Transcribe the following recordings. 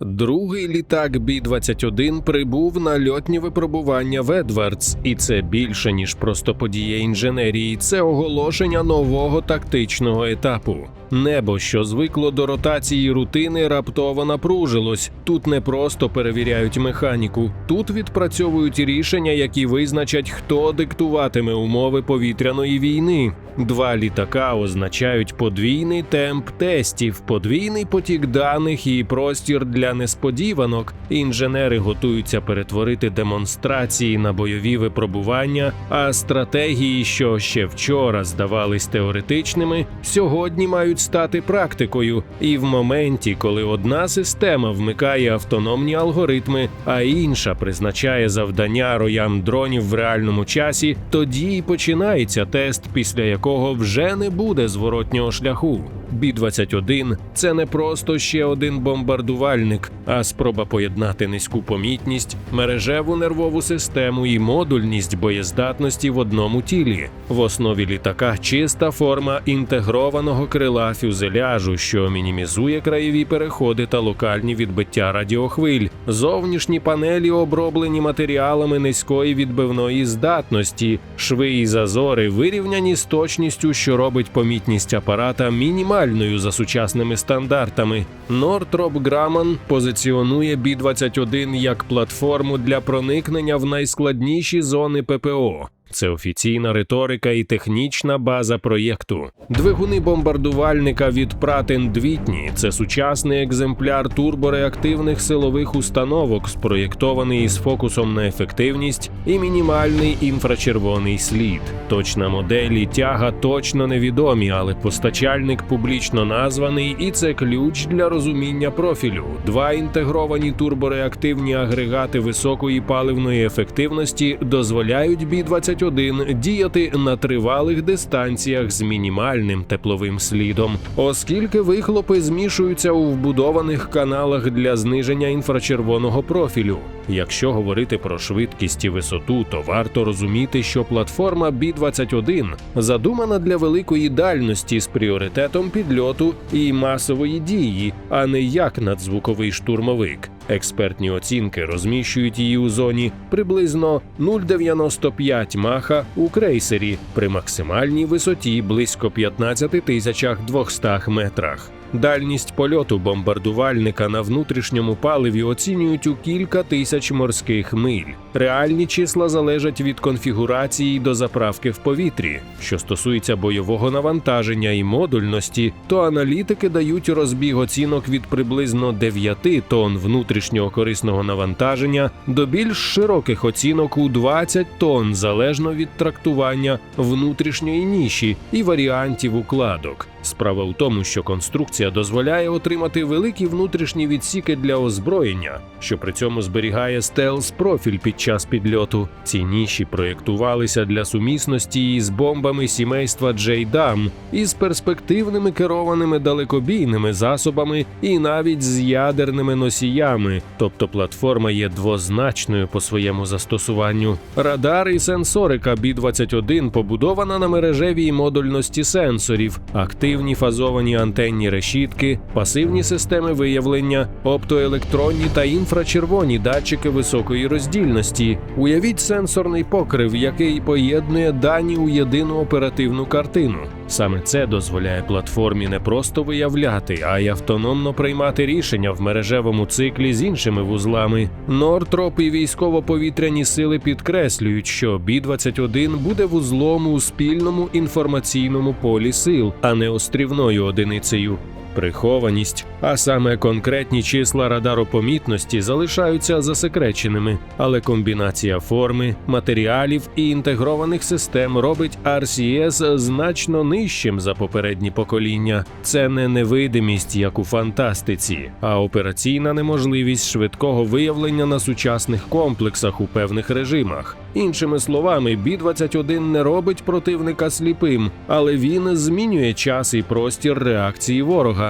Другий літак Бі-21 прибув на льотні випробування в Едвардс, і це більше ніж просто подія інженерії. Це оголошення нового тактичного етапу. Небо, що звикло до ротації рутини, раптово напружилось. Тут не просто перевіряють механіку, тут відпрацьовують рішення, які визначать, хто диктуватиме умови повітряної війни. Два літака означають подвійний темп тестів, подвійний потік даних і простір для несподіванок. Інженери готуються перетворити демонстрації на бойові випробування, а стратегії, що ще вчора здавались теоретичними, сьогодні мають стати практикою. І в моменті, коли одна система вмикає автономні алгоритми, а інша призначає завдання роям дронів в реальному часі, тоді і починається тест, після якого вже не буде зворотнього шляху. Бі-21 – це не просто ще один бомбардувальник, а спроба поєднати низьку помітність, мережеву нервову систему і модульність боєздатності в одному тілі. В основі літака чиста форма інтегрованого крила фюзеляжу, що мінімізує краєві переходи та локальні відбиття радіохвиль. Зовнішні панелі оброблені матеріалами низької відбивної здатності, шви і зазори вирівняні з точністю, що робить помітність апарата мінімальною за сучасними стандартами. Нортроп Граман позиціонує b 21 як платформу для проникнення в найскладніші зони ППО. Це офіційна риторика і технічна база проєкту. Двигуни бомбардувальника від Pratt Whitney – це сучасний екземпляр турбореактивних силових установок, спроєктований із фокусом на ефективність і мінімальний інфрачервоний слід. Точна модель і тяга точно невідомі, але постачальник публічно названий, і це ключ для розуміння профілю. Два інтегровані турбореактивні агрегати високої паливної ефективності дозволяють Бі-21 діяти на тривалих дистанціях з мінімальним тепловим слідом, оскільки вихлопи змішуються у вбудованих каналах для зниження інфрачервоного профілю. Якщо говорити про швидкість і висоту, то варто розуміти, що платформа Бі-21 задумана для великої дальності з пріоритетом підльоту і масової дії, а не як надзвуковий штурмовик. Експертні оцінки розміщують її у зоні приблизно 0,95 маха у крейсері при максимальній висоті близько 15 тисячах 200 метрах. Дальність польоту бомбардувальника на внутрішньому паливі оцінюють у кілька тисяч морських миль. Реальні числа залежать від конфігурації до заправки в повітрі. Що стосується бойового навантаження і модульності, то аналітики дають розбіг оцінок від приблизно 9 тонн внутрішнього корисного навантаження до більш широких оцінок у 20 тонн залежно від трактування внутрішньої ніші і варіантів укладок. Справа в тому, що конструкція дозволяє отримати великі внутрішні відсіки для озброєння, що при цьому зберігає стелс профіль під час підльоту. Ці ніші проєктувалися для сумісності із бомбами сімейства Джейдам, із перспективними керованими далекобійними засобами і навіть з ядерними носіями. Тобто платформа є двозначною по своєму застосуванню. Радар і сенсорика Бі-21 побудована на мережевій модульності сенсорів, активні фазовані антенні решітки, пасивні системи виявлення, оптоелектронні та інфрачервоні датчики високої роздільності. Уявіть сенсорний покрив, який поєднує дані у єдину оперативну картину. Саме це дозволяє платформі не просто виявляти, а й автономно приймати рішення в мережевому циклі з іншими вузлами. Нортроп і військово-повітряні сили підкреслюють, що Бі-21 буде вузлом у спільному інформаційному полі сил, а не острівною одиницею. Прихованість, а саме конкретні числа радаропомітності залишаються засекреченими, але комбінація форми, матеріалів і інтегрованих систем робить RCS значно нижчим за попередні покоління. Це не невидимість, як у фантастиці, а операційна неможливість швидкого виявлення на сучасних комплексах у певних режимах. Іншими словами, Бі-21 не робить противника сліпим, але він змінює час і простір реакції ворога.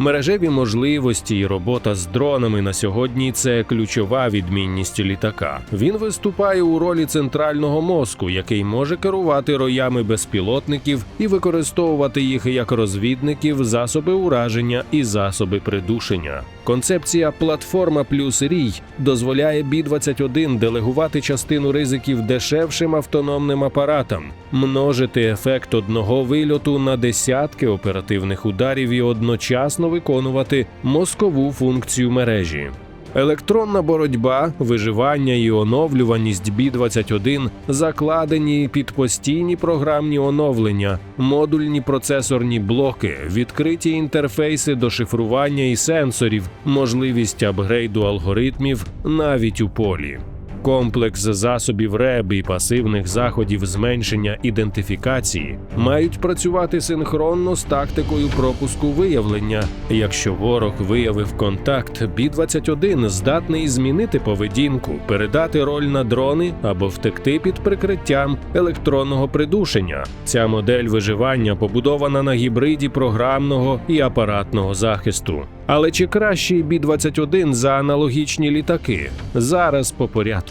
Мережеві можливості і робота з дронами на сьогодні це ключова відмінність літака. Він виступає у ролі центрального мозку, який може керувати роями безпілотників і використовувати їх як розвідників, засоби ураження і засоби придушення. Концепція платформа плюс рій дозволяє B-21 делегувати частину ризиків дешевшим автономним апаратам, множити ефект одного вильоту на десятки оперативних ударів і одночасно виконувати мозкову функцію мережі. Електронна боротьба, виживання і оновлюваність бі 21 закладені під постійні програмні оновлення, модульні процесорні блоки, відкриті інтерфейси до шифрування і сенсорів, можливість апгрейду алгоритмів навіть у полі. Комплекс засобів РЕБ і пасивних заходів зменшення ідентифікації мають працювати синхронно з тактикою пропуску виявлення. Якщо ворог виявив контакт, Бі-21 здатний змінити поведінку, передати роль на дрони або втекти під прикриттям електронного придушення. Ця модель виживання побудована на гібриді програмного і апаратного захисту. Але чи кращий Бі-21 за аналогічні літаки? Зараз по порядку.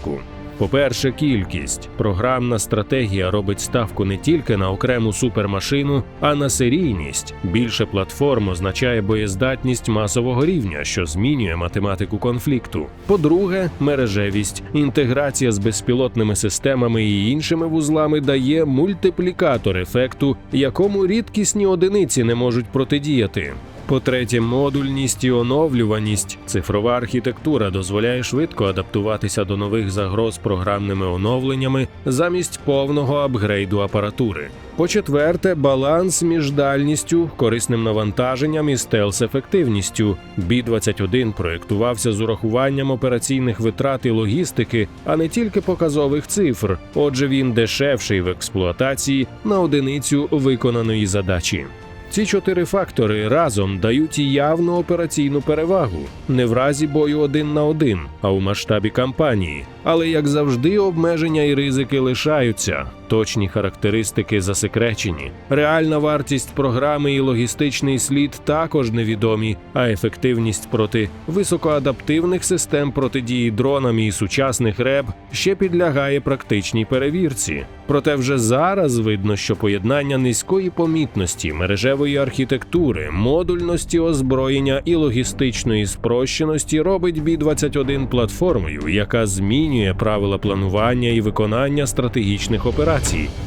По-перше, кількість. Програмна стратегія робить ставку не тільки на окрему супермашину, а на серійність. Більше платформ означає боєздатність масового рівня, що змінює математику конфлікту. По-друге, мережевість. Інтеграція з безпілотними системами і іншими вузлами дає мультиплікатор ефекту, якому рідкісні одиниці не можуть протидіяти. По-третє, модульність і оновлюваність. Цифрова архітектура дозволяє швидко адаптуватися до нових загроз програмними оновленнями замість повного апгрейду апаратури. По-четверте, баланс між дальністю, корисним навантаженням і стелс-ефективністю. Бі-21 проєктувався з урахуванням операційних витрат і логістики, а не тільки показових цифр. Отже, він дешевший в експлуатації на одиницю виконаної задачі. Ці чотири фактори разом дають явну операційну перевагу не в разі бою один на один, а у масштабі кампанії. Але як завжди, обмеження і ризики лишаються. Точні характеристики засекречені. Реальна вартість програми і логістичний слід також невідомі, а ефективність проти високоадаптивних систем протидії дронам і сучасних РЕБ ще підлягає практичній перевірці. Проте вже зараз видно, що поєднання низької помітності, мережевої архітектури, модульності озброєння і логістичної спрощеності робить Бі-21 платформою, яка змінює правила планування і виконання стратегічних операцій.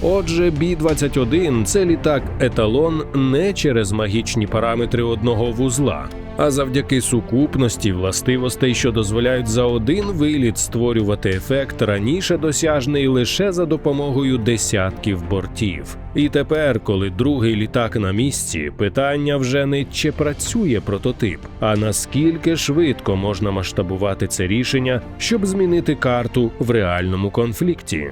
Отже, Бі-21 – це літак еталон не через магічні параметри одного вузла. А завдяки сукупності властивостей, що дозволяють за один виліт створювати ефект раніше досяжний лише за допомогою десятків бортів. І тепер, коли другий літак на місці, питання вже не чи працює прототип, а наскільки швидко можна масштабувати це рішення, щоб змінити карту в реальному конфлікті.